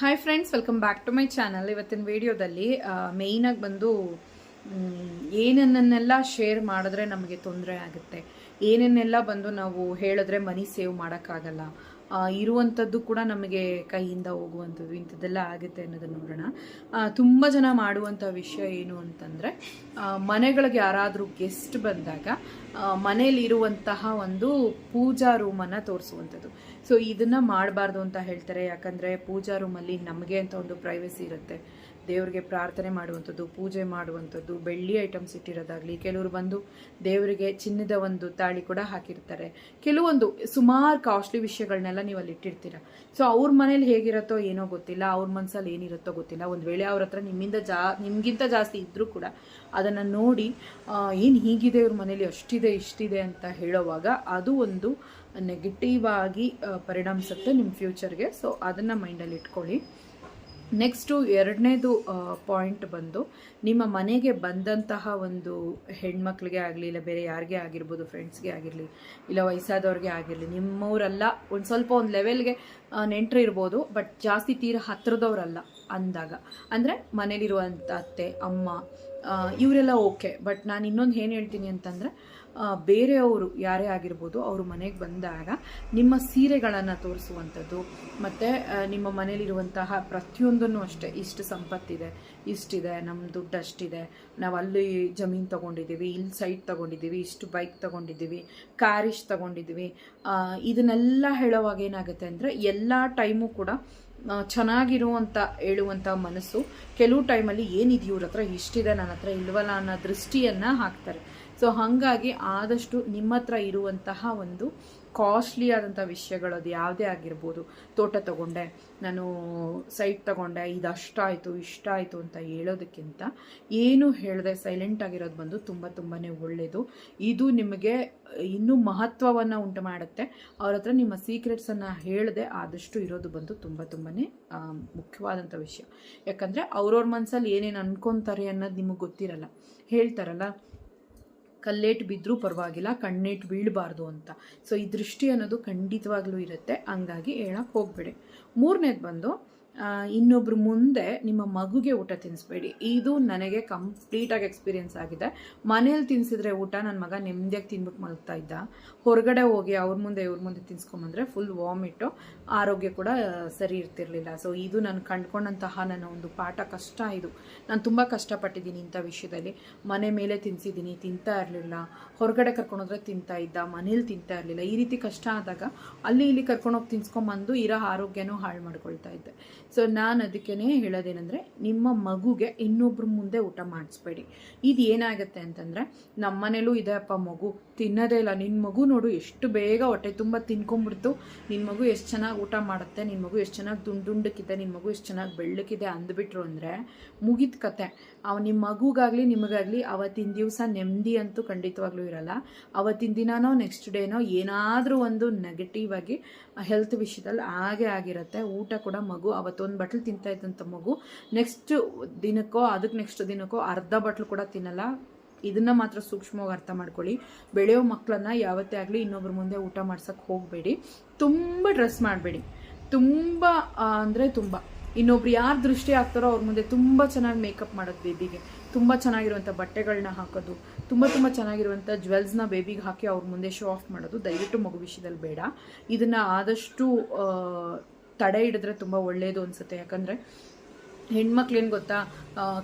Hi friends welcome back to my channel ಇವತ್ತಿನ ವಿಡಿಯೋದಲ್ಲಿ ಮೇಯ್ನಾಗಿ ಬಂದು ಏನನ್ನೆಲ್ಲ ಶೇರ್ ಮಾಡಿದ್ರೆ ನಮಗೆ ತೊಂದರೆ ಆಗುತ್ತೆ? ಏನನ್ನೆಲ್ಲ ಬಂದು ನಾವು ಹೇಳಿದ್ರೆ ಮನಿ ಸೇವ್ ಮಾಡೋಕ್ಕಾಗಲ್ಲ? ಇರುವಂಥದ್ದು ಕೂಡ ನಮಗೆ ಕೈಯಿಂದ ಹೋಗುವಂಥದ್ದು, ಇಂಥದ್ದೆಲ್ಲ ಆಗುತ್ತೆ ಅನ್ನೋದನ್ನ ನೋಡೋಣ. ತುಂಬ ಜನ ಮಾಡುವಂಥ ವಿಷಯ ಏನು ಅಂತಂದರೆ ಮನೆಗಳಿಗೆ ಯಾರಾದರೂ ಗೆಸ್ಟ್ ಬಂದಾಗ ಮನೆಯಲ್ಲಿರುವಂತಹ ಒಂದು ಪೂಜಾ ರೂಮನ್ನು ತೋರಿಸುವಂಥದ್ದು. ಸೊ ಇದನ್ನು ಮಾಡಬಾರ್ದು ಅಂತ ಹೇಳ್ತಾರೆ. ಯಾಕಂದರೆ ಪೂಜಾ ರೂಮಲ್ಲಿ ನಮಗೆ ಅಂತ ಒಂದು ಪ್ರೈವಸಿ ಇರುತ್ತೆ. ದೇವರಿಗೆ ಪ್ರಾರ್ಥನೆ ಮಾಡುವಂಥದ್ದು, ಪೂಜೆ ಮಾಡುವಂಥದ್ದು, ಬೆಳ್ಳಿ ಐಟಮ್ಸ್ ಇಟ್ಟಿರೋದಾಗಲಿ, ಕೆಲವರು ಬಂದು ದೇವರಿಗೆ ಚಿನ್ನದ ಒಂದು ತಾಳಿ ಕೂಡ ಹಾಕಿರ್ತಾರೆ. ಕೆಲವೊಂದು ಸುಮಾರು ಕಾಸ್ಟ್ಲಿ ವಿಷಯಗಳನ್ನೆಲ್ಲ ನೀವು ಅಲ್ಲಿ ಇಟ್ಟಿರ್ತೀರ. ಸೊ ಅವ್ರ ಮನೇಲಿ ಹೇಗಿರುತ್ತೋ ಏನೋ ಗೊತ್ತಿಲ್ಲ, ಅವ್ರ ಮನಸ್ಸಲ್ಲಿ ಏನಿರುತ್ತೋ ಗೊತ್ತಿಲ್ಲ. ಒಂದು ವೇಳೆ ಅವ್ರ ಹತ್ರ ನಿಮ್ಮಿಂದ ಜಾ, ನಿಮಗಿಂತ ಜಾಸ್ತಿ ಇದ್ದರೂ ಕೂಡ ಅದನ್ನು ನೋಡಿ ಏನು ಹೀಗಿದೆ ಇವ್ರ ಮನೇಲಿ, ಅಷ್ಟಿದೆ, ಇಷ್ಟಿದೆ ಅಂತ ಹೇಳೋವಾಗ ಅದು ಒಂದು ನೆಗೆಟಿವ್ ಆಗಿ ಪರಿಣಮಿಸುತ್ತೆ ನಿಮ್ಮ ಫ್ಯೂಚರ್ಗೆ ಸೊ ಅದನ್ನು ಮೈಂಡಲ್ಲಿ ಇಟ್ಕೊಳ್ಳಿ. ನೆಕ್ಸ್ಟು ಎರಡನೇದು ಪಾಯಿಂಟ್ ಬಂದು ನಿಮ್ಮ ಮನೆಗೆ ಬಂದಂತಹ ಒಂದು ಹೆಣ್ಮಕ್ಳಿಗೆ ಆಗಲಿ, ಇಲ್ಲ ಬೇರೆ ಯಾರಿಗೆ ಆಗಿರ್ಬೋದು ಫ್ರೆಂಡ್ಸ್ಗೆ ಆಗಿರಲಿ, ಇಲ್ಲ ವಯಸ್ಸಾದವ್ರಿಗೆ ಆಗಿರಲಿ ನಿಮ್ಮವರೆಲ್ಲ ಒಂದು ಸ್ವಲ್ಪ ಒಂದು ಲೆವೆಲ್ಗೆ ನೆಂಟರು ಇರ್ಬೋದು ಬಟ್ ಜಾಸ್ತಿ ತೀರ ಹತ್ತಿರದವರಲ್ಲ ಅಂದಾಗ. ಅಂದರೆ ಮನೇಲಿರುವಂಥ ಅತ್ತೆ, ಅಮ್ಮ ಇವರೆಲ್ಲ ಓಕೆ ಬಟ್ ನಾನು ಇನ್ನೊಂದು ಏನು ಹೇಳ್ತೀನಿ ಅಂತಂದರೆ ಬೇರೆಯವರು ಯಾರೇ ಆಗಿರ್ಬೋದು ಅವರು ಮನೆಗೆ ಬಂದಾಗ ನಿಮ್ಮ ಸೀರೆಗಳನ್ನು ತೋರಿಸುವಂಥದ್ದು, ಮತ್ತು ನಿಮ್ಮ ಮನೇಲಿರುವಂತಹ ಪ್ರತಿಯೊಂದನ್ನು ಅಷ್ಟೇ, ಇಷ್ಟು ಸಂಪತ್ತಿದೆ, ಇಷ್ಟಿದೆ ನಮ್ಮ ದುಡ್ಡು ಅಷ್ಟಿದೆ, ನಾವು ಅಲ್ಲಿ ಜಮೀನು ತೊಗೊಂಡಿದ್ದೀವಿ, ಇಲ್ಲಿ ಸೈಟ್ ತೊಗೊಂಡಿದ್ದೀವಿ, ಇಷ್ಟು ಬೈಕ್ ತೊಗೊಂಡಿದ್ದೀವಿ ಕಾರಿಶ್ ತೊಗೊಂಡಿದ್ದೀವಿ ಇದನ್ನೆಲ್ಲ ಹೇಳೋವಾಗ ಏನಾಗುತ್ತೆ ಅಂದರೆ ಎಲ್ಲ ಟೈಮು ಕೂಡ ಚೆನ್ನಾಗಿರುವಂಥ ಹೇಳುವಂಥ ಮನಸ್ಸು ಕೆಲವು ಟೈಮಲ್ಲಿ ಏನಿದೆ ಇವ್ರ ಹತ್ರ ಇಷ್ಟಿದೆ ನನ್ನ ಹತ್ರ ಇಲ್ವಲ್ಲ ಅನ್ನೋ ದೃಷ್ಟಿಯನ್ನು ಹಾಕ್ತಾರೆ. ಸೊ ಹಾಗಾಗಿ ಆದಷ್ಟು ನಿಮ್ಮ ಹತ್ರ ಇರುವಂತಹ ಒಂದು ಕಾಸ್ಟ್ಲಿ ಆದಂಥ ವಿಷಯಗಳು ಅದು ಯಾವುದೇ ಆಗಿರ್ಬೋದು. ತೋಟ ತಗೊಂಡೆ, ನಾನು ಸೈಟ್ ತಗೊಂಡೆ ಇದು ಅಷ್ಟಾಯಿತು ಇಷ್ಟ ಆಯಿತು ಅಂತ ಹೇಳೋದಕ್ಕಿಂತ ಏನು ಹೇಳದೆ ಸೈಲೆಂಟ್ ಆಗಿರೋದು ಬಂದು ತುಂಬ ತುಂಬಾ ಒಳ್ಳೆಯದು ಇದು ನಿಮಗೆ ಇನ್ನೂ ಮಹತ್ವವನ್ನು ಉಂಟು ಮಾಡುತ್ತೆ. ಅವ್ರ ಹತ್ರ ನಿಮ್ಮ ಸೀಕ್ರೆಟ್ಸನ್ನು ಹೇಳದೆ ಆದಷ್ಟು ಇರೋದು ಬಂದು ತುಂಬ ತುಂಬಾ ಮುಖ್ಯವಾದಂಥ ವಿಷಯ. ಯಾಕಂದರೆ ಅವ್ರವ್ರ ಮನಸ್ಸಲ್ಲಿ ಏನೇನು ಅನ್ಕೊತಾರೆ ಅನ್ನೋದು ನಿಮಗೆ ಗೊತ್ತಿರಲ್ಲ. ಹೇಳ್ತಾರಲ್ಲ ಕಲ್ಲೇಟ್ ಬಿದ್ದರೂ ಪರವಾಗಿಲ್ಲ, ಕಣ್ಣೇಟ್ ಬೀಳಬಾರ್ದು ಅಂತ. ಸೊ ಈ ದೃಷ್ಟಿ ಅನ್ನೋದು ಖಂಡಿತವಾಗ್ಲೂ ಇರುತ್ತೆ. ಹಂಗಾಗಿ ಹೇಳಕ್ಕೆ ಹೋಗ್ಬೇಡಿ. ಮೂರನೇದು ಬಂದು ಆ, ಇನ್ನೊಬ್ರು ಮುಂದೆ ನಿಮ್ಮ ಮಗುಗೆ ಊಟ ತಿನ್ನಿಸ್ಬೇಡಿ ಇದು ನನಗೆ ಕಂಪ್ಲೀಟಾಗಿ ಎಕ್ಸ್ಪೀರಿಯೆನ್ಸ್ ಆಗಿದೆ. ಮನೇಲಿ ತಿನ್ಸಿದ್ರೆ ಊಟ ನನ್ನ ಮಗ ನೆಮ್ಮದಿಯಾಗಿ ತಿನ್ಬಿಟ್ಟು ಮಲಗ್ತಾ ಇದ್ದ. ಹೊರಗಡೆ ಹೋಗಿ ಅವ್ರ ಮುಂದೆ ಇವ್ರ ಮುಂದೆ ತಿನ್ಸ್ಕೊಂಬಂದ್ರೆ ಫುಲ್ ವಾಮಿಟ್ಟು ಆರೋಗ್ಯ ಕೂಡ ಸರಿ ಇರ್ತಿರ್ಲಿಲ್ಲ. ಸೊ ಇದು ನಾನು ಕಂಡ್ಕೊಂಡಂತಹ ನನ್ನ ಒಂದು ಪಾಠ ಕಷ್ಟ ಇದು. ನಾನು ತುಂಬ ಕಷ್ಟಪಟ್ಟಿದ್ದೀನಿ ಇಂಥ ವಿಷಯದಲ್ಲಿ. ಮನೆ ಮೇಲೆ ತಿನ್ಸಿದ್ದೀನಿ ತಿಂತಾ ಇರಲಿಲ್ಲ. ಹೊರಗಡೆ ಕರ್ಕೊಂಡೋದ್ರೆ ತಿಂತಾ ಇದ್ದ ಮನೇಲಿ ತಿಂತಾ ಇರಲಿಲ್ಲ. ಈ ರೀತಿ ಕಷ್ಟ ಆದಾಗ ಅಲ್ಲಿ ಇಲ್ಲಿ ಕರ್ಕೊಂಡೋಗಿ ತಿನ್ಸ್ಕೊಂಬಂದು ಇರೋ ಆರೋಗ್ಯನೂ ಹಾಳು ಮಾಡ್ಕೊಳ್ತಾ ಇದ್ದೆ. ಸೊ ನಾನು ಅದಕ್ಕೇ ಹೇಳೋದೇನೆಂದರೆ, ನಿಮ್ಮ ಮಗುಗೆ ಇನ್ನೊಬ್ಬರ ಮುಂದೆ ಊಟ ಮಾಡಿಸ್ಬೇಡಿ. ಇದು ಏನಾಗುತ್ತೆ ಅಂತಂದರೆ ನಮ್ಮ ಮನೇಲೂ ಇದೆ ಮಗು, ತಿನ್ನೋದೇ ಇಲ್ಲ. ನಿನ್ನ ಮಗು ನೋಡು, ಎಷ್ಟು ಬೇಗ ಹೊಟ್ಟೆ ತುಂಬ ತಿನ್ಕೊಂಬಿಡ್ತು ನಿನ್ನ ಮಗು ಎಷ್ಟು ಚೆನ್ನಾಗಿ ಊಟ ಮಾಡುತ್ತೆ ನಿನ್ನ ಮಗು ಎಷ್ಟು ಚೆನ್ನಾಗಿ ದುಂಡುಂಡಕ್ಕಿದೆ ನಿನ್ನ ಮಗು ಎಷ್ಟು ಚೆನ್ನಾಗಿ ಬೆಳ್ಳಕ್ಕಿದೆ ಅಂದ್ಬಿಟ್ರು ಅಂದರೆ ಮುಗಿದ ಕತೆ. ಅವ ನಿಮ್ಮ ಮಗುಗಾಗಲಿ, ನಿಮಗಾಗಲಿ, ಅವತ್ತಿನ ದಿವಸ ನೆಮ್ಮದಿ ಅಂತೂ ಖಂಡಿತವಾಗ್ಲೂ ಇರಲ್ಲ. ಅವತ್ತಿನ ದಿನನೋ ನೆಕ್ಸ್ಟ್ ಡೇನೋ ಏನಾದರೂ ಒಂದು ನೆಗೆಟಿವ್ ಆಗಿ ಹೆಲ್ತ್ ವಿಷಯದಲ್ಲಿ ಹಾಗೆ ಆಗಿರುತ್ತೆ. ಊಟ ಕೂಡ ಮಗು ಅವತ್ತೊಂದು ಬಟ್ಲು ತಿಂತಾ ಇದ್ದಂಥ ಮಗು. ನೆಕ್ಸ್ಟ್ ದಿನಕ್ಕೋ ಅದಕ್ಕೆ ನೆಕ್ಸ್ಟ್ ದಿನಕ್ಕೋ ಅರ್ಧ ಬಟ್ಲು ಕೂಡ ತಿನ್ನಲ್ಲ. ಇದನ್ನ ಮಾತ್ರ ಸೂಕ್ಷ್ಮವಾಗಿ ಅರ್ಥ ಮಾಡ್ಕೊಳ್ಳಿ. ಬೆಳೆಯೋ ಮಕ್ಕಳನ್ನ ಯಾವತ್ತೇ ಆಗಲಿ ಇನ್ನೊಬ್ರ ಮುಂದೆ ಊಟ ಮಾಡ್ಸಕ್ಕೆ ಹೋಗಬೇಡಿ. ತುಂಬ ಡ್ರೆಸ್ ಮಾಡಬೇಡಿ. ತುಂಬ ಅಂದರೆ ತುಂಬ. ಇನ್ನೊಬ್ರು ಯಾರು ದೃಷ್ಟಿ ಆಗ್ತಾರೋ ಅವ್ರ ಮುಂದೆ ತುಂಬ ಚೆನ್ನಾಗಿ ಮೇಕಪ್ ಮಾಡೋದು ಬೇಬಿಗೆ ತುಂಬ ಚೆನ್ನಾಗಿರುವಂಥ ಬಟ್ಟೆಗಳನ್ನ ಹಾಕೋದು. ತುಂಬ ತುಂಬ ಚೆನ್ನಾಗಿರುವಂಥ ಜ್ಯುವೆಲ್ಸ್ನ ಬೇಬಿಗೆ ಹಾಕಿ ಅವ್ರ ಮುಂದೆ ಶೋ ಆಫ್ ಮಾಡೋದು ದಯವಿಟ್ಟು ಮಗು ವಿಷಯದಲ್ಲಿ ಬೇಡ. ಇದನ್ನು ಆದಷ್ಟು ತಡೆ ಹಿಡಿದ್ರೆ ತುಂಬ ಒಳ್ಳೆಯದು ಅನಿಸುತ್ತೆ. ಯಾಕಂದರೆ ಹೆಣ್ಮಕ್ಳೇನು ಗೊತ್ತಾ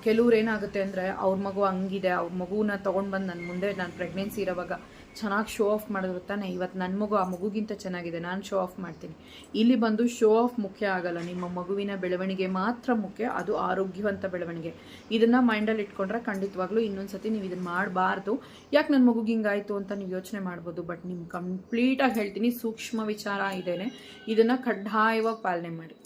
ಕೆಲವ್ರು ಏನಾಗುತ್ತೆ ಅಂದರೆ ಅವ್ರ ಮಗು ಹಂಗಿದೆ, ಅವ್ರ ಮಗುನ ತೊಗೊಂಡು ಬಂದು ನನ್ನ ಮುಂದೆ ನಾನು ಪ್ರೆಗ್ನೆನ್ಸಿ ಇರೋವಾಗ ಚೆನ್ನಾಗಿ ಶೋ ಆಫ್ ಮಾಡಿದ್ರು ತಾನೆ. ಇವತ್ತು ನನ್ನ ಮಗು, ಆ ಮಗುಗಿಂತ ಚೆನ್ನಾಗಿದೆ. ನಾನು ಶೋ ಆಫ್ ಮಾಡ್ತೀನಿ. ಇಲ್ಲಿ ಬಂದು ಶೋ ಆಫ್ ಮುಖ್ಯ ಆಗಲ್ಲ. ನಿಮ್ಮ ಮಗುವಿನ ಬೆಳವಣಿಗೆ ಮಾತ್ರ ಮುಖ್ಯ. ಅದು ಆರೋಗ್ಯವಂತ ಬೆಳವಣಿಗೆ. ಇದನ್ನು ಮೈಂಡಲ್ಲಿ ಇಟ್ಕೊಂಡ್ರೆ ಖಂಡಿತವಾಗ್ಲೂ ಇನ್ನೊಂದು ಸತಿ ನೀವು ಇದನ್ನು ಮಾಡಬಾರ್ದು. ಯಾಕೆ ನನ್ನ ಮಗುಗೆ ಹಿಂಗಾಯಿತು ಅಂತ ನೀವು ಯೋಚನೆ ಮಾಡ್ಬೋದು. ಬಟ್ ನಿಮ್ಗೆ ಕಂಪ್ಲೀಟಾಗಿ ಹೇಳ್ತೀನಿ, ಸೂಕ್ಷ್ಮ ವಿಚಾರ ಇದೇನೆ. ಇದನ್ನು ಕಡ್ಡಾಯವಾಗಿ ಪಾಲನೆ ಮಾಡಿ.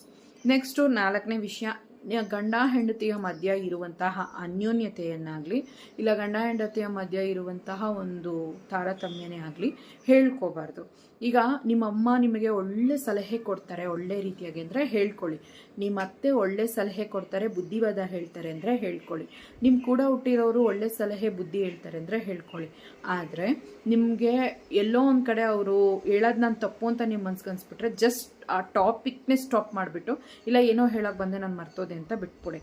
ನೆಕ್ಸ್ಟು ನಾಲ್ಕನೇ ವಿಷಯ ಗಂಡ ಹೆಂಡತಿಯ ಮಧ್ಯ ಇರುವಂತಹ ಅನ್ಯೋನ್ಯತೆಯನ್ನಾಗಲಿ ಇಲ್ಲ ಗಂಡ ಹೆಂಡತಿಯ ಮಧ್ಯ ಇರುವಂತಹ ಒಂದು ತಾರತಮ್ಯನೇ ಆಗಲಿ ಹೇಳ್ಕೋಬಾರ್ದು. ಈಗ ನಿಮ್ಮ ಅಮ್ಮ ನಿಮಗೆ ಒಳ್ಳೆ ಸಲಹೆ ಕೊಡ್ತಾರೆ, ಒಳ್ಳೆ ರೀತಿಯಾಗಿ ಅಂದರೆ ಹೇಳ್ಕೊಳ್ಳಿ. ನಿಮ್ಮ ಅತ್ತೆ ಒಳ್ಳೆ ಸಲಹೆ ಕೊಡ್ತಾರೆ, ಬುದ್ಧಿವಾದ ಹೇಳ್ತಾರೆ ಅಂದರೆ ಹೇಳ್ಕೊಳ್ಳಿ. ನಿಮ್ಮ ಕೂಡ ಹುಟ್ಟಿರೋರು ಒಳ್ಳೆ ಸಲಹೆ, ಬುದ್ಧಿ ಹೇಳ್ತಾರೆ ಅಂದರೆ ಹೇಳ್ಕೊಳ್ಳಿ. ಆದರೆ ನಿಮಗೆ ಎಲ್ಲೋ ಒಂದು ಕಡೆ ಅವರು ಹೇಳೋದು ನಾನು ತಪ್ಪು ಅಂತ ನಿಮ್ಮ ಮನ್ಸಿಗೆ ಜಸ್ಟ್ ಆ ಟಾಪಿಕ್ನೇ ಸ್ಟಾಪ್ ಮಾಡಿಬಿಟ್ಟು, ಇಲ್ಲ ಏನೋ ಹೇಳೋಕೆ ಬಂದೆ ನಾನು ಮರ್ತೋದೆ ಅಂತ ಬಿಟ್ಬಿಡಿ.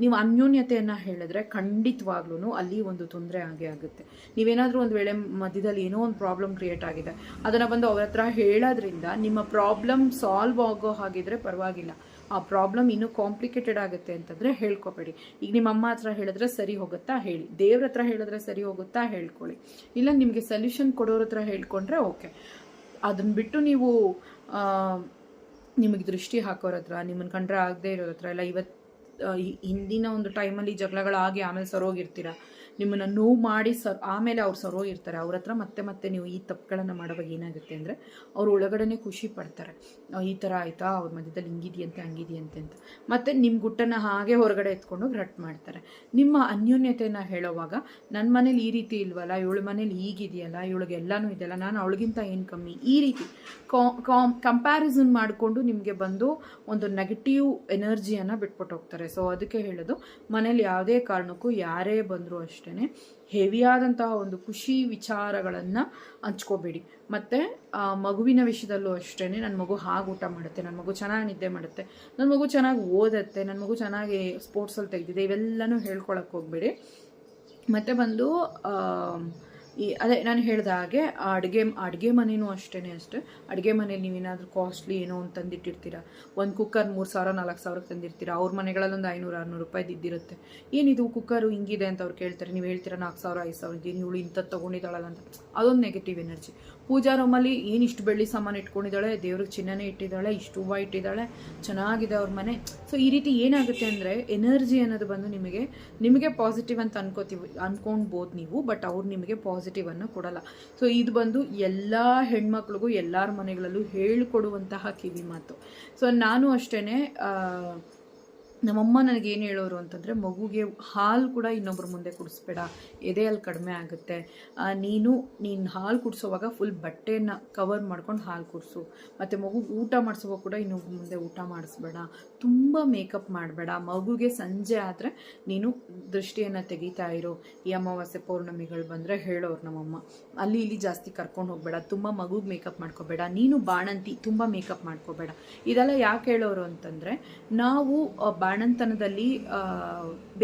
ನೀವು ಅನ್ಯೋನ್ಯತೆಯನ್ನು ಹೇಳಿದ್ರೆ ಖಂಡಿತವಾಗ್ಲೂ ಅಲ್ಲಿ ಒಂದು ತೊಂದರೆ ಆಗೇ ಆಗುತ್ತೆ. ನೀವೇನಾದರೂ ಒಂದು ವೇಳೆ ಮಧ್ಯದಲ್ಲಿ ಏನೋ ಒಂದು ಪ್ರಾಬ್ಲಮ್ ಕ್ರಿಯೇಟ್ ಆಗಿದೆ, ಅದನ್ನು ಬಂದು ಅವ್ರ ಹತ್ರ ಹೇಳೋದ್ರಿಂದ ನಿಮ್ಮ ಪ್ರಾಬ್ಲಮ್ ಸಾಲ್ವ್ ಆಗೋ ಹಾಗಿದ್ರೆ ಪರವಾಗಿಲ್ಲ. ಆ ಪ್ರಾಬ್ಲಮ್ ಇನ್ನೂ ಕಾಂಪ್ಲಿಕೇಟೆಡ್ ಆಗುತ್ತೆ ಅಂತಂದರೆ ಹೇಳ್ಕೊಬೇಡಿ. ಈಗ ನಿಮ್ಮ ಅಮ್ಮ ಹತ್ರ ಹೇಳಿದ್ರೆ ಸರಿ ಹೋಗುತ್ತಾ ಹೇಳಿ. ದೇವ್ರ ಹತ್ರ ಹೇಳಿದ್ರೆ ಸರಿ ಹೋಗುತ್ತಾ ಹೇಳ್ಕೊಳ್ಳಿ. ಇಲ್ಲ ನಿಮಗೆ ಸೊಲ್ಯೂಷನ್ ಕೊಡೋರ ಹತ್ರ ಹೇಳ್ಕೊಂಡ್ರೆ ಓಕೆ ಅದನ್ನ ಬಿಟ್ಟು ನೀವು ನಿಮಗೆ ದೃಷ್ಟಿ ಹಾಕೋರ ಹತ್ರ ನಿಮ್ಮನ್ನು ಕಂಡ್ರೆ ಆಗದೆ ಇರೋರ ಹತ್ರ ಎಲ್ಲ ಇವತ್ತು ಹಿಂದಿನ ಒಂದು ಟೈಮಲ್ಲಿ ಜಗಳಗಳಾಗಿ ಆಮೇಲೆ ಸರೋಗಿರ್ತೀರ? ನಿಮ್ಮನ್ನು ನೋವು ಮಾಡಿ ಸರ್, ಆಮೇಲೆ ಅವ್ರು ಸರೋಗಿರ್ತಾರೆ ಅವ್ರ ಹತ್ರ ಮತ್ತೆ ಮತ್ತೆ ನೀವು ಈ ತಪ್ಪುಗಳನ್ನು ಮಾಡುವಾಗ ಏನಾಗುತ್ತೆ ಅಂದರೆ ಅವ್ರು ಒಳಗಡೆ ಖುಷಿ ಪಡ್ತಾರೆ. ಈ ಥರ ಆಯಿತಾ? ಅವ್ರ ಮಧ್ಯದಲ್ಲಿ ಹಿಂಗಿದೆಯಂತೆ, ಹಂಗಿದೆಯಂತೆ ಅಂತ. ಮತ್ತು ನಿಮ್ಮ ಗುಟ್ಟನ್ನು ಹಾಗೆ ಹೊರಗಡೆ ಎತ್ಕೊಂಡು ರಟ್ ಮಾಡ್ತಾರೆ. ನಿಮ್ಮ ಅನ್ಯೋನ್ಯತೆಯನ್ನು ಹೇಳೋವಾಗ ನನ್ನ ಮನೇಲಿ ಈ ರೀತಿ ಇಲ್ವಲ್ಲ, ಇವಳ ಮನೇಲಿ ಈಗಿದೆಯಲ್ಲ ಇವಳಿಗೆ ಎಲ್ಲನೂ ಇದೆಯಲ್ಲ, ನಾನು ಅವಳಿಗಿಂತ ಏನು ಕಮ್ಮಿ? ಈ ರೀತಿ ಕಂಪ್ಯಾರಿಸನ್ ಮಾಡಿಕೊಂಡು ನಿಮಗೆ ಬಂದು ಒಂದು ನೆಗೆಟಿವ್ ಎನರ್ಜಿಯನ್ನು ಬಿಟ್ಬಿಟ್ಟು ಹೋಗ್ತಾರೆ. ಸೊ ಅದಕ್ಕೆ ಹೇಳೋದು, ಮನೇಲಿ ಯಾವುದೇ ಕಾರಣಕ್ಕೂ ಯಾರೇ ಬಂದರೂ ಅಷ್ಟೇ. ಹೆವಿಯಾದಂತಹ ಒಂದು ಖುಷಿ ವಿಚಾರಗಳನ್ನು ಹಂಚ್ಕೋಬೇಡಿ. ಮತ್ತು ಮಗುವಿನ ವಿಷಯದಲ್ಲೂ ಅಷ್ಟೇ ನನ್ನ ಮಗು ಹಾಗೆ ಊಟ ಮಾಡುತ್ತೆ ನನ್ನ ಮಗು ಚೆನ್ನಾಗಿ ನಿದ್ದೆ ಮಾಡುತ್ತೆ ನನ್ನ ಮಗು ಚೆನ್ನಾಗಿ ಓದತ್ತೆ ನನ್ನ ಮಗು ಚೆನ್ನಾಗಿ ಸ್ಪೋರ್ಟ್ಸಲ್ಲಿ ತೆಗೆದಿದೆ, ಇವೆಲ್ಲನೂ ಹೇಳ್ಕೊಳಕ್ಕೆ ಹೋಗಬೇಡಿ. ಮತ್ತು ಬಂದು ಈ ಅದೇ ನಾನು ಹೇಳಿದ ಹಾಗೆ ಆ ಅಡುಗೆ ಅಡುಗೆ ಮನೆಯೂ ಅಷ್ಟೇ ಅಷ್ಟೇ. ಅಡುಗೆ ಮನೇಲಿ ನೀವೇನಾದರೂ ಕಾಸ್ಟ್ಲಿ ಏನೋ ಒಂದು ತಂದಿಟ್ಟಿರ್ತೀರ? ಒಂದು ಕುಕ್ಕರ್ ಮೂರು ಸಾವಿರ, ನಾಲ್ಕು ಸಾವಿರಕ್ಕೆ ತಂದಿರ್ತೀರ? ಅವ್ರ ಮನೆಗಳಲ್ಲಿ ಒಂದು ಐನೂರು, ಆರುನೂರು ರೂಪಾಯಿ ಇದ್ದಿರುತ್ತೆ. ಏನಿದು ಕುಕ್ಕರು ಹಿಂಗಿದೆ ಅಂತ ಅವ್ರು ಕೇಳ್ತಾರೆ. ನೀವು ಹೇಳ್ತೀರಾ ನಾಲ್ಕು ಸಾವಿರ, ಐದು ಸಾವಿರ ಇದ್ದೀನಿ ಇವಳು ಇಂಥದ್ದು ತೊಗೊಂಡಿದ್ದಾಳಲ್ಲ ಅಂತ. ಅದೊಂದು ನೆಗೆಟಿವ್ ಎನರ್ಜಿ ಪೂಜಾ ರೂಮಲ್ಲಿ ಏನು ಇಷ್ಟು ಬೆಳ್ಳಿ ಸಾಮಾನು ಇಟ್ಕೊಂಡಿದ್ದಾಳೆ? ದೇವ್ರಿಗೆ ಚಿನ್ನನೇ ಇಟ್ಟಿದ್ದಾಳೆ, ಇಷ್ಟು ಹೂವು ಇಟ್ಟಿದ್ದಾಳೆ, ಚೆನ್ನಾಗಿದೆ ಅವ್ರ ಮನೆ. ಸೊ ಈ ರೀತಿ ಏನಾಗುತ್ತೆ ಅಂದರೆ ಎನರ್ಜಿ ಅನ್ನೋದು ಬಂದು ನಿಮಗೆ ನಿಮಗೆ ಪಾಸಿಟಿವ್ ಅಂತ ಅನ್ಕೋತೀವಿ, ಅನ್ಕೊಂಡ್ಬೋದು ನೀವು ಬಟ್ ಅವ್ರು ನಿಮಗೆ ಪಾಸಿಟಿವ್ ಅನ್ನು ಕೊಡಲ್ಲ. ಸೊ ಇದು ಬಂದು ಎಲ್ಲ ಹೆಣ್ಮಕ್ಳಿಗೂ, ಎಲ್ಲರ ಮನೆಗಳಲ್ಲೂ ಹೇಳಿಕೊಡುವಂತಹ ಕಿವಿ ಮಾತು. ಸೊ ನಾನು ಅಷ್ಟೇ ನಮ್ಮಮ್ಮ ನನಗೆ ಏನು ಹೇಳೋರು ಅಂತಂದರೆ, ಮಗುಗೆ ಹಾಲು ಕೂಡ ಇನ್ನೊಬ್ಬರ ಮುಂದೆ ಕುಡಿಸ್ಬೇಡ. ಎದೆಯಲ್ಲಿ ಕಡಿಮೆ ಆಗುತ್ತೆ. ನೀನು ನೀನು ಹಾಲು ಕುಡಿಸೋವಾಗ ಫುಲ್ ಬಟ್ಟೆನ ಕವರ್ ಮಾಡ್ಕೊಂಡು ಹಾಲು ಕುಡಿಸು. ಮತ್ತು ಮಗು ಊಟ ಮಾಡಿಸುವಾಗ ಕೂಡ ಇನ್ನೊಬ್ಬರ ಮುಂದೆ ಊಟ ಮಾಡಿಸ್ಬೇಡ. ತುಂಬ ಮೇಕಪ್ ಮಾಡಬೇಡ. ಮಗುಗೆ ಸಂಜೆ ಆದರೆ ನೀನು ದೃಷ್ಟಿಯನ್ನು ತೆಗಿತಾ ಇರೋ. ಈ ಅಮಾವಾಸ್ಯೆ ಪೌರ್ಣಮಿಗಳು ಬಂದರೆ ಹೇಳೋರು ನಮ್ಮಮ್ಮ. ಅಲ್ಲಿ ಇಲ್ಲಿ ಜಾಸ್ತಿ ಕರ್ಕೊಂಡು ಹೋಗಬೇಡ. ತುಂಬ ಮಗುಗೆ ಮೇಕಪ್ ಮಾಡ್ಕೋಬೇಡ. ನೀನು ಬಾಣಂತಿ, ತುಂಬ ಮೇಕಪ್ ಮಾಡ್ಕೋಬೇಡ. ಇದೆಲ್ಲ ಯಾಕೆ ಹೇಳೋರು ಅಂತಂದರೆ, ನಾವು ಬಾಣಂತನದಲ್ಲಿ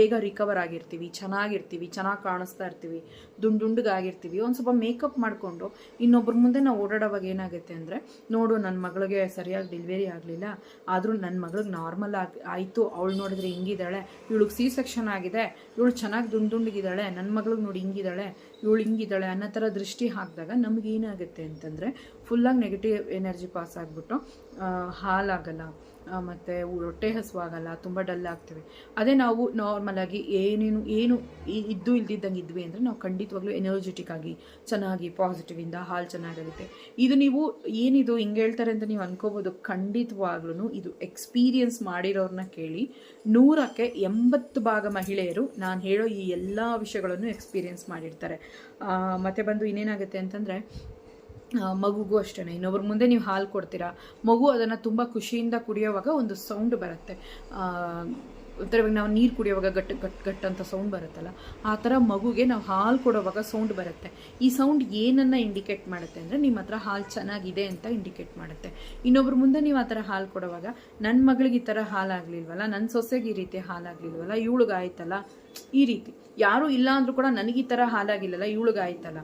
ಬೇಗ ರಿಕವರ್ ಆಗಿರ್ತೀವಿ. ಚೆನ್ನಾಗಿರ್ತೀವಿ. ಚೆನ್ನಾಗಿ ಕಾಣಿಸ್ತಾ ಇರ್ತೀವಿ. ದುಂಡುಂಡುಗಾಗಿರ್ತೀವಿ. ಒಂದು ಸ್ವಲ್ಪ ಮೇಕಪ್ ಮಾಡಿಕೊಂಡು ಇನ್ನೊಬ್ಬರ ಮುಂದೆ ನಾವು ಓಡಾಡೋವಾಗ ಏನಾಗುತ್ತೆ ಅಂದರೆ, ನೋಡು ನನ್ನ ಮಗಳಿಗೆ ಸರಿಯಾಗಿ ಡೆಲಿವರಿ ಆಗಲಿಲ್ಲ. ಆದರೂ ನನ್ನ ಮಗಳಿಗೆ ನಾರ್ಮಲ್ ಆಗಿ ಆಯಿತು, ಅವಳು ನೋಡಿದ್ರೆ ಹಿಂಗಿದ್ದಾಳೆ, ಇವಳಿಗೆ ಸಿ ಸೆಕ್ಷನ್ ಆಗಿದೆ, ಇವಳು ಚೆನ್ನಾಗಿ ದುಂಡು ದುಂಡಗಿದ್ದಾಳೆ ನನ್ನ ಮಗಳಿಗೆ ನೋಡಿ ಹಿಂಗಿದ್ದಾಳೆ, ಇವಳು ಹಿಂಗಿದ್ದಾಳೆ ಅನ್ನೋ ಥರ ದೃಷ್ಟಿ ಹಾಕಿದಾಗ ನಮಗೇನಾಗುತ್ತೆ ಅಂತಂದರೆ ಫುಲ್ಲಾಗಿ ನೆಗೆಟಿವ್ ಎನರ್ಜಿ ಪಾಸ್ ಆಗಿಬಿಟ್ಟು ಹಾಲಾಗಲ್ಲ ಮತ್ತೆ ಹೊಟ್ಟೆ ಹಸುವಾಗಲ್ಲ, ತುಂಬ ಡಲ್ ಆಗ್ತೀವಿ. ಅದೇ ನಾವು ನಾರ್ಮಲಾಗಿ ಏನೇನು, ಏನು ಇದ್ದು ಇಲ್ದಿದ್ದಂಗೆ ಇದ್ವಿ ಅಂದರೆ ನಾವು ಖಂಡಿತವಾಗ್ಲೂ ಎನರ್ಜೆಟಿಕ್ ಆಗಿ, ಚೆನ್ನಾಗಿ ಪಾಸಿಟಿವಿಂದ ಹಾಲು ಚೆನ್ನಾಗಿರುತ್ತೆ ಇದು ನೀವು ಏನಿದು ಹಿಂಗೆ ಹೇಳ್ತಾರೆ ಅಂತ ನೀವು ಅನ್ಕೋಬೋದು. ಖಂಡಿತವಾಗ್ಲೂ ಇದು ಎಕ್ಸ್ಪೀರಿಯನ್ಸ್ ಮಾಡಿರೋರನ್ನ ಕೇಳಿ, ನೂರಕ್ಕೆ ಎಂಬತ್ತು ಭಾಗ ಮಹಿಳೆಯರು ನಾನು ಹೇಳೋ ಈ ಎಲ್ಲ ವಿಷಯಗಳನ್ನು ಎಕ್ಸ್ಪೀರಿಯನ್ಸ್ ಮಾಡಿರ್ತಾರೆ. ಮತ್ತು ಬಂದು ಇನ್ನೇನಾಗುತ್ತೆ ಅಂತಂದರೆ ಮಗುಗೂ ಅಷ್ಟೇ ಇನ್ನೊಬ್ಬರ ಮುಂದೆ ನೀವು ಹಾಲು ಕೊಡ್ತೀರಾ? ಮಗು ಅದನ್ನು ತುಂಬ ಖುಷಿಯಿಂದ ಕುಡಿಯೋವಾಗ ಒಂದು ಸೌಂಡ್ ಬರುತ್ತೆ. ಒಂಥರ ನಾವು ನೀರು ಕುಡಿಯೋವಾಗ ಗಟ್ ಗಟ್ ಗಟ್ ಅಂತ ಸೌಂಡ್ ಬರುತ್ತಲ್ಲ, ಆ ಥರ ಮಗುಗೆ ನಾವು ಹಾಲು ಕೊಡೋವಾಗ ಸೌಂಡ್ ಬರುತ್ತೆ. ಈ ಸೌಂಡ್ ಏನನ್ನು ಇಂಡಿಕೇಟ್ ಮಾಡುತ್ತೆ ಅಂದರೆ ನಿಮ್ಮ ಹತ್ರ ಹಾಲು ಚೆನ್ನಾಗಿದೆ ಅಂತ ಇಂಡಿಕೇಟ್ ಮಾಡುತ್ತೆ. ಇನ್ನೊಬ್ರ ಮುಂದೆ ನೀವು ಆ ಥರ ಹಾಲು ಕೊಡುವಾಗ ನನ್ನ ಮಗಳಿಗೆ ಈ ಥರ ಹಾಲಾಗಲಿಲ್ವಲ್ಲ ನನ್ನ ಸೊಸೆಗೆ ಈ ರೀತಿ ಹಾಲಾಗಲಿಲ್ವಲ್ಲ ಇವಳಿಗಾಯ್ತಲ್ಲ, ಈ ರೀತಿ. ಯಾರು ಇಲ್ಲ ಅಂದರೂ ಕೂಡ ನನಗೆ ಈ ಥರ ಹಾಲಾಗಿಲ್ಲಲ್ಲ ಇವಳಿಗಾಯ್ತಲ್ಲ.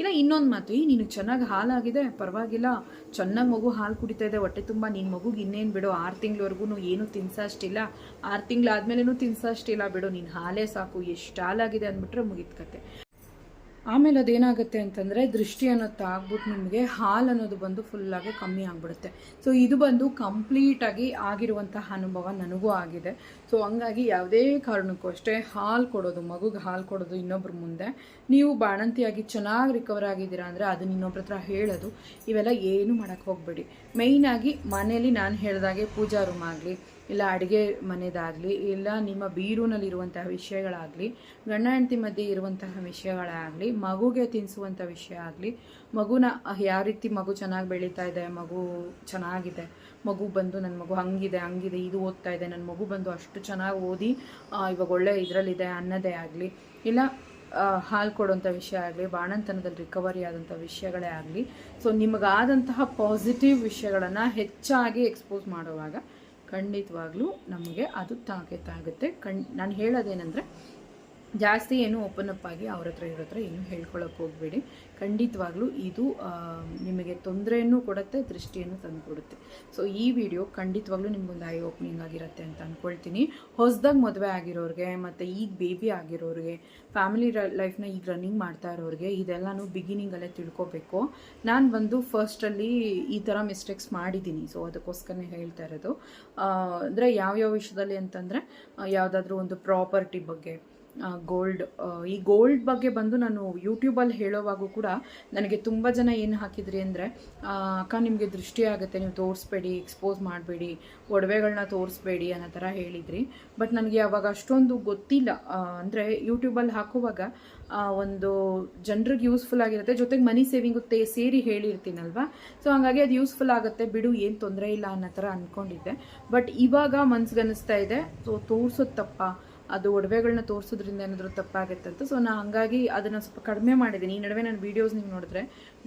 ಇಲ್ಲ ಇನ್ನೊಂದು ಮಾತು ಈ ನೀನು ಚೆನ್ನಾಗಿ ಹಾಲಾಗಿದೆ ಪರವಾಗಿಲ್ಲ. ಚೆನ್ನಾಗಿ ಮಗು ಹಾಲು ಕುಡಿತಾ ಇದೆ, ಹೊಟ್ಟೆ ತುಂಬ ನಿನ್ನ ಮಗುಗೆ ಇನ್ನೇನು ಬಿಡು, ಆರು ತಿಂಗಳವರೆಗೂ ಏನು ತಿನ್ಸೋಷ್ಟಿಲ್ಲ ಆರು ತಿಂಗಳಾದ್ಮೇಲೆನೂ ತಿನ್ಸೋಷ್ಟಿಲ್ಲ ಬಿಡು, ನೀನು ಹಾಲೇ ಸಾಕು, ಎಷ್ಟು ಹಾಲಾಗಿದೆ ಅಂದ್ಬಿಟ್ರೆ ಮುಗಿದ ಕತೆ. ಆಮೇಲೆ ಅದೇನಾಗುತ್ತೆ ಅಂತಂದರೆ ದೃಷ್ಟಿ ಅನ್ನೋದು ತಾಗ್ಬಿಟ್ಟು ನಿಮಗೆ ಹಾಲು ಅನ್ನೋದು ಬಂದು ಫುಲ್ಲಾಗಿ ಕಮ್ಮಿ ಆಗಿಬಿಡುತ್ತೆ. ಸೊ ಇದು ಬಂದು ಕಂಪ್ಲೀಟಾಗಿ ಆಗಿರುವಂತಹ ಅನುಭವ ನನಗೂ ಆಗಿದೆ. ಸೊ ಹಂಗಾಗಿ ಯಾವುದೇ ಕಾರಣಕ್ಕೂ ಅಷ್ಟೇ ಹಾಲು ಕೊಡೋದು, ಮಗುಗೆ ಹಾಲು ಕೊಡೋದು ಇನ್ನೊಬ್ಬರ ಮುಂದೆ. ನೀವು ಬಾಣಂತಿಯಾಗಿ ಚೆನ್ನಾಗಿ ರಿಕವರ್ ಆಗಿದ್ದೀರಾ ಅಂದರೆ ಅದನ್ನ ಇನ್ನೊಬ್ರ ಹತ್ರ ಹೇಳೋದು. ಇವೆಲ್ಲ ಏನು ಮಾಡೋಕ್ಕೆ ಹೋಗಬೇಡಿ. ಮೇಯ್ನಾಗಿ ಮನೆಯಲ್ಲಿ ನಾನು ಹೇಳಿದಾಗೆ ಪೂಜಾ ರೂಮ್ ಆಗಲಿ ಇಲ್ಲ ಅಡುಗೆ ಮನೆಯದಾಗಲಿ ಇಲ್ಲ ನಿಮ್ಮ ಬೀರೂನಲ್ಲಿರುವಂತಹ ವಿಷಯಗಳಾಗಲಿ, ಗಂಡ ಹೆಂಡತಿ ಮಧ್ಯೆ ಇರುವಂತಹ ವಿಷಯಗಳೇ ಆಗಲಿ ಮಗುಗೆ ತಿನ್ನಿಸುವಂಥ ವಿಷಯ ಆಗಲಿ, ಮಗುನ ಯಾವ ರೀತಿ ಮಗು ಚೆನ್ನಾಗಿ ಬೆಳೀತಾ ಇದೆ, ಮಗು ಚೆನ್ನಾಗಿದೆ, ಮಗು ಬಂದು ನನ್ನ ಮಗು ಹಂಗಿದೆ ಹಂಗಿದೆ, ಇದು ಓದ್ತಾ ಇದೆ ನನ್ನ ಮಗು ಬಂದು ಅಷ್ಟು ಚೆನ್ನಾಗಿ ಓದಿ ಇವಾಗ ಒಳ್ಳೆ ಇದರಲ್ಲಿದೆ ಅನ್ನೋದೇ ಆಗಲಿ, ಇಲ್ಲ ಹಾಲು ಕೊಡುವಂಥ ವಿಷಯ ಆಗಲಿ, ಬಾಣಂತನದಲ್ಲಿ ರಿಕವರಿ ಆದಂಥ ವಿಷಯಗಳೇ ಆಗಲಿ ಸೊ ನಿಮಗಾದಂತಹ ಪಾಸಿಟಿವ್ ವಿಷಯಗಳನ್ನು ಹೆಚ್ಚಾಗಿ ಎಕ್ಸ್ಪೋಸ್ ಮಾಡುವಾಗ ಖಂಡಿತವಾಗ್ಲೂ ನಮಗೆ ಅದು ತಾಕತ್ತಾಗುತ್ತೆ. ಕಣ್ ನಾನು ಹೇಳೋದೇನೆಂದರೆ ಜಾಸ್ತಿ ಏನು ಓಪನ್ ಅಪ್ ಆಗಿ ಅವ್ರ ಹತ್ರ, ಇವ್ರ ಹತ್ರ ಏನು ಹೇಳ್ಕೊಳಕ್ಕೆ ಹೋಗಬೇಡಿ. ಖಂಡಿತವಾಗ್ಲೂ ಇದು ನಿಮಗೆ ತೊಂದರೆಯನ್ನು ಕೊಡುತ್ತೆ, ದೃಷ್ಟಿಯನ್ನು ತಂದು ಕೊಡುತ್ತೆ ಸೊ ಈ ವಿಡಿಯೋ ಖಂಡಿತವಾಗ್ಲೂ ನಿಮ್ಗೊಂದು ಐ ಓಪನಿಂಗ್ ಆಗಿರುತ್ತೆ ಅಂತ ಅಂದ್ಕೊಳ್ತೀನಿ ಹೊಸದಾಗಿ ಮದುವೆ ಆಗಿರೋರಿಗೆ, ಮತ್ತು ಈಗ ಬೇಬಿ ಆಗಿರೋರಿಗೆ ಫ್ಯಾಮಿಲಿ ಲೈಫ್ನ ಈಗ ರನ್ನಿಂಗ್ ಮಾಡ್ತಾ ಇರೋರಿಗೆ, ಇದೆಲ್ಲನೂ ಬಿಗಿನಿಂಗಲ್ಲೇ ತಿಳ್ಕೊಬೇಕು. ನಾನು ಬಂದು ಫಸ್ಟಲ್ಲಿ ಈ ಥರ ಮಿಸ್ಟೇಕ್ಸ್ ಮಾಡಿದ್ದೀನಿ. ಸೊ ಅದಕ್ಕೋಸ್ಕರನೇ ಹೇಳ್ತಾ ಇರೋದು. ಅಂದರೆ ಯಾವ್ಯಾವ ವಿಷಯದಲ್ಲಿ ಅಂತಂದರೆ ಯಾವುದಾದ್ರೂ ಒಂದು ಪ್ರಾಪರ್ಟಿ ಬಗ್ಗೆ ಗೋಲ್ಡ್ ಈ ಗೋಲ್ಡ್ ಬಗ್ಗೆ ಬಂದು ನಾನು ಯೂಟ್ಯೂಬಲ್ಲಿ ಹೇಳೋವಾಗೂ ಕೂಡ ನನಗೆ ತುಂಬ ಜನ ಏನು ಹಾಕಿದ್ರಿ ಅಂದರೆ ಅಕ್ಕ, ನಿಮಗೆ ದೃಷ್ಟಿ ಆಗುತ್ತೆ, ನೀವು ತೋರಿಸ್ಬೇಡಿ ಎಕ್ಸ್ಪೋಸ್ ಮಾಡಬೇಡಿ ಒಡವೆಗಳನ್ನ ತೋರಿಸ್ಬೇಡಿ ಅನ್ನೋ ಥರ ಹೇಳಿದ್ರಿ. ಬಟ್ ನನಗೆ ಅವಾಗ ಅಷ್ಟೊಂದು ಗೊತ್ತಿಲ್ಲ. ಅಂದರೆ ಯೂಟ್ಯೂಬಲ್ಲಿ ಹಾಕುವಾಗ ಒಂದು ಜನರಿಗೆ ಯೂಸ್ಫುಲ್ ಆಗಿರುತ್ತೆ. ಜೊತೆಗೆ ಮನಿ ಸೇವಿಂಗು ತೇ, ಸೇರಿ ಹೇಳಿರ್ತೀನಲ್ವಾ? ಸೊ ಹಾಗಾಗಿ ಅದು ಯೂಸ್ಫುಲ್ ಆಗುತ್ತೆ, ಬಿಡು, ಏನು ತೊಂದರೆ ಇಲ್ಲ ಅನ್ನೋ ಥರ ಅಂದ್ಕೊಂಡಿದ್ದೆ ಬಟ್ ಇವಾಗ ಮನ್ಸಿಗನ್ನಿಸ್ತಾ ಇದೆ ಸೊ ತೋರಿಸೋದು ತಪ್ಪ? ಅದು ಒಡವೆಗಳನ್ನ ತೋರಿಸೋದ್ರಿಂದ ಏನಾದರೂ ತಪ್ಪಾಗುತ್ತೆ ಅಂತ. ಸೊ ನಾನು ಹಂಗಾಗಿ ಅದನ್ನು ಸ್ವಲ್ಪ ಕಡಿಮೆ ಮಾಡಿದ್ದೀನಿ. ಈ ನಡುವೆ ನಾನು ವೀಡಿಯೋಸ್ ನೀವು ನೋಡಿದ್ರೆ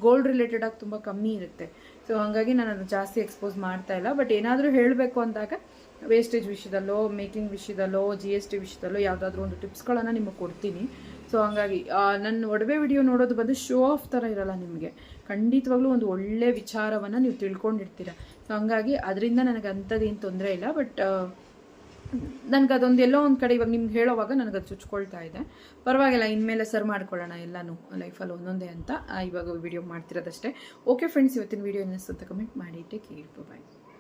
ಗೋಲ್ಡ್ ರಿಲೇಟೆಡ್ ಆಗಿ ತುಂಬ ಕಮ್ಮಿ ಇರುತ್ತೆ. ಸೊ ಹಾಗಾಗಿ ನಾನು ಅದನ್ನು ಜಾಸ್ತಿ ಎಕ್ಸ್ಪೋಸ್ ಮಾಡ್ತಾ ಇಲ್ಲ. ಬಟ್ ಏನಾದರೂ ಹೇಳಬೇಕು ಅಂದಾಗ ವೇಸ್ಟೇಜ್ ವಿಷಯದಲ್ಲೋ ಮೇಕಿಂಗ್ ವಿಷಯದಲ್ಲೋ ಜಿ ಎಸ್ ಟಿ ವಿಷಯದಲ್ಲೋ ಯಾವುದಾದ್ರೂ ಒಂದು ಟಿಪ್ಸ್ಗಳನ್ನು ನಿಮಗೆ ಕೊಡ್ತೀನಿ. ಸೊ ಹಂಗಾಗಿ ನನ್ನ ಒಡವೆ ವಿಡಿಯೋ ನೋಡೋದು ಬಂದು ಶೋ ಆಫ್ ಥರ ಇರಲ್ಲ ನಿಮಗೆ. ಖಂಡಿತವಾಗ್ಲೂ ಒಂದು ಒಳ್ಳೆ ವಿಚಾರವನ್ನು ನೀವು ತಿಳ್ಕೊಂಡಿರ್ತೀರ. ಸೊ ಹಂಗಾಗಿ ಅದರಿಂದ ನನಗೆ ಅಂಥದ್ದೇನು ತೊಂದರೆ ಇಲ್ಲ. ಬಟ್ ನನಗೆ ಅದೊಂದು ಎಲ್ಲೋ ಒಂದು ಕಡೆ ಇವಾಗ ನಿಮ್ಗೆ ಹೇಳೋವಾಗ ನನಗೆ ಅದು ಚುಚ್ಕೊಳ್ತಾ ಇದೆ. ಪರವಾಗಿಲ್ಲ, ಇನ್ಮೇಲೆ ಸರ್ ಮಾಡ್ಕೊಳ್ಳೋಣ ಎಲ್ಲನೂ ಲೈಫಲ್ಲಿ ಒಂದೊಂದೇ ಅಂತ ಇವಾಗ ವಿಡಿಯೋ ಮಾಡ್ತಿರೋದಷ್ಟೇ. ಓಕೆ ಫ್ರೆಂಡ್ಸ್ ಇವತ್ತಿನ ವಿಡಿಯೋ ಅನ್ನಿಸುತ್ತೆ ಕಮೆಂಟ್ ಮಾಡಿ ಟೇಕ್ ಕೇರ್ ಬಾಯ್